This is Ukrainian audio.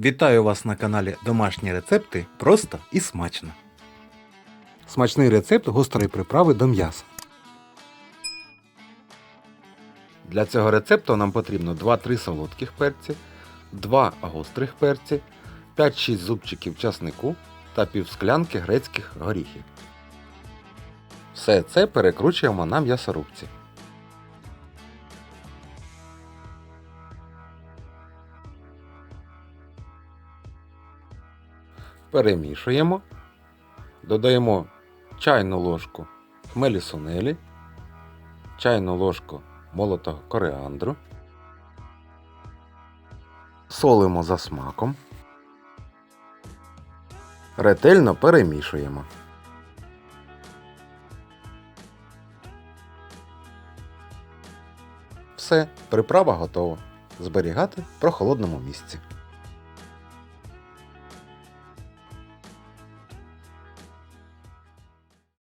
Вітаю вас на каналі Домашні рецепти просто і смачно. Смачний рецепт гострої приправи до м'яса. Для цього рецепту нам потрібно 2-3 солодких перці, 2 гострих перці, 5-6 зубчиків часнику та півсклянки грецьких горіхів. Все це перекручуємо на м'ясорубці. Перемішуємо. Додаємо чайну ложку хмелі сунелі, чайну ложку молотого коріандру. Солимо за смаком. Ретельно перемішуємо. Все, приправа готова. Зберігати в прохолодному місці.